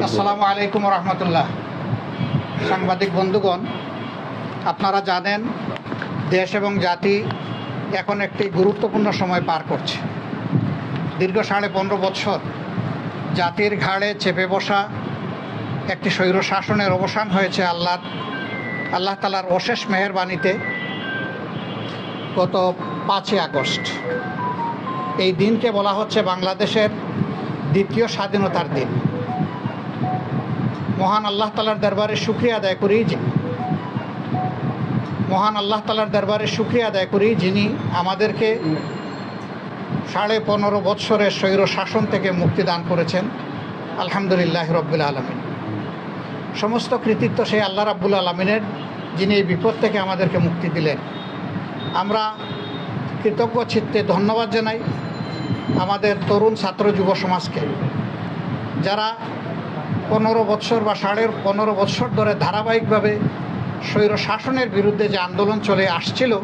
আসসালামু আলাইকুম রহমতুল্লাহ। সাংবাদিক বন্ধুগণ, আপনারা জানেন দেশ এবং জাতি এখন একটি গুরুত্বপূর্ণ সময় পার করছে। দীর্ঘ সাড়ে পনেরো বছর জাতির ঘাড়ে চেপে বসা একটি স্বৈর শাসনের অবসান হয়েছে আল্লাহ আল্লাহ তালার অশেষ মেহরবানিতে গত পাঁচই আগস্ট। এই দিনকে বলা হচ্ছে বাংলাদেশের দ্বিতীয় স্বাধীনতার দিন। মহান আল্লাহ তালার দরবারে শুক্রিয়া আদায় করি যে, মহান আল্লাহ তালার দরবারে শুক্রিয়া আদায় করি যিনি আমাদেরকে সাড়ে পনেরো বৎসরের স্বৈর শাসন থেকে মুক্তি দান করেছেন। আলহামদুলিল্লাহ রব্বুল আলমিন। সমস্ত কৃতিত্ব সেই আল্লাহ রাব্বুল আলমিনের, যিনি এই বিপদ থেকে আমাদেরকে মুক্তি দিলেন। আমরা কৃতজ্ঞ চিত্তে ধন্যবাদ জানাই আমাদের তরুণ ছাত্র যুব সমাজকে, যারা পনেরো বৎসর বা সাড়ে পনেরো বৎসর ধরে ধারাবাহিকভাবে স্বৈর শাসনের বিরুদ্ধে যে আন্দোলন চলে আসছিল,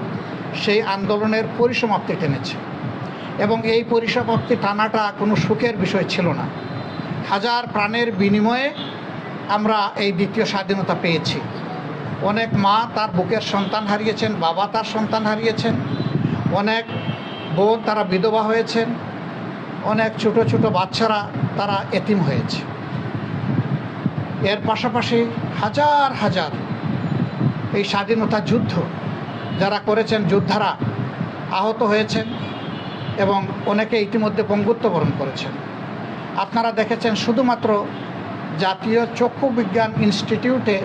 সেই আন্দোলনের পরিসমাপ্তি টেনেছে। এবং এই পরিসমাপ্তি টানাটা কোনো সুখের বিষয় ছিল না। হাজার প্রাণের বিনিময়ে আমরা এই দ্বিতীয় স্বাধীনতা পেয়েছি। অনেক মা তার বুকের সন্তান হারিয়েছেন, বাবা তার সন্তান হারিয়েছেন, অনেক বোন তারা বিধবা হয়েছেন, অনেক ছোট ছোট বাচ্চারা তারা এতিম হয়েছে। এর পাশাপাশি হাজার হাজার এই স্বাধীনতা যুদ্ধ যারা করেছেন যোদ্ধারা আহত হয়েছেন এবং অনেকে ইতিমধ্যে পঙ্গুত্ব বরণ করেছেন। আপনারা দেখেছেন শুধুমাত্র জাতীয় চক্ষু বিজ্ঞান ইনস্টিটিউটে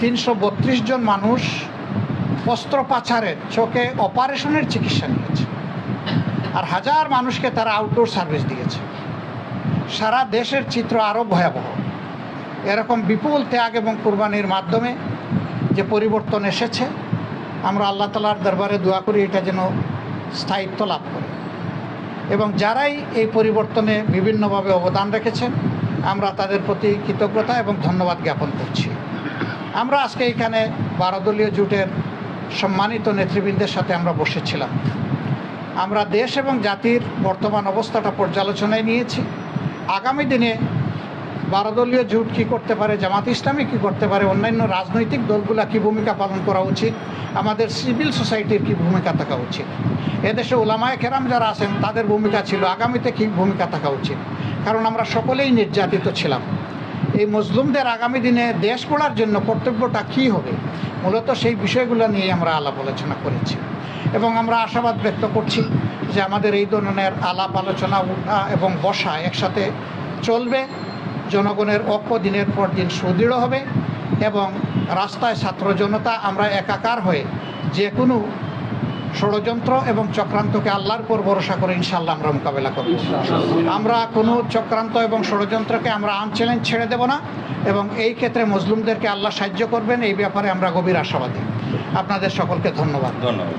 তিনশো বত্রিশ জন মানুষ অস্ত্রোপাচারের চোখে অপারেশনের চিকিৎসা নিয়েছে আর হাজার মানুষকে তারা আউটডোর সার্ভিস দিয়েছে। সারা দেশের চিত্র আরও ভয়াবহ। এরকম বিপুল ত্যাগ এবং কুরবানির মাধ্যমে যে পরিবর্তন এসেছে, আমরা আল্লাহ তালার দরবারে দোয়া করি এটা যেন স্থায়িত্ব লাভ করে। এবং যারাই এই পরিবর্তনে বিভিন্নভাবে অবদান রেখেছেন, আমরা তাদের প্রতি কৃতজ্ঞতা এবং ধন্যবাদ জ্ঞাপন করছি। আমরা আজকে এখানে বারোদলীয় জোটের সম্মানিত নেতৃবৃন্দের সাথে আমরা বসেছিলাম। আমরা দেশ এবং জাতির বর্তমান অবস্থাটা পর্যালোচনায় নিয়েছি। আগামী দিনে বারোদলীয় জোট কী করতে পারে, জামাত ইসলামী কী করতে পারে, অন্যান্য রাজনৈতিক দলগুলা কী ভূমিকা পালন করা উচিত, আমাদের সিভিল সোসাইটির কী ভূমিকা থাকা উচিত? এদেশে ওলামায় কেরাম যারা আছেন, তাদের ভূমিকা ছিল আগামীতে কী ভূমিকা থাকা উচিত? কারণ আমরা সকলেই নির্যাতিত ছিলাম। এই মজলুমদের আগামী দিনে দেশ গড়ার জন্য কর্তব্যটা কী হবে? মূলত সেই বিষয়গুলো নিয়ে আমরা আলাপ আলোচনা করেছি। এবং আমরা আশাবাদ ব্যক্ত করছি যে আমাদের এই ধরনের আলাপ আলোচনা, উঠা এবং বসা একসাথে চলবে। জনগণের ঐক্য দিনের পর দিন সুদৃঢ় হবে এবং রাস্তায় ছাত্র জনতা আমরা একাকার হয়ে যে কোনো ষড়যন্ত্র এবং চক্রান্তকে আল্লাহর উপর ভরসা করে ইনশাল্লাহ আমরা মোকাবেলা করব। আমরা কোনো চক্রান্ত এবং ষড়যন্ত্রকে আমরা আম চ্যালেঞ্জ ছেড়ে দেব না এবং এই ক্ষেত্রে মজলুমদেরকে আল্লাহ সাহায্য করবেন, এই ব্যাপারে আমরা গভীর আশাবাদী। আপনাদের সকলকে ধন্যবাদ। ধন্যবাদ।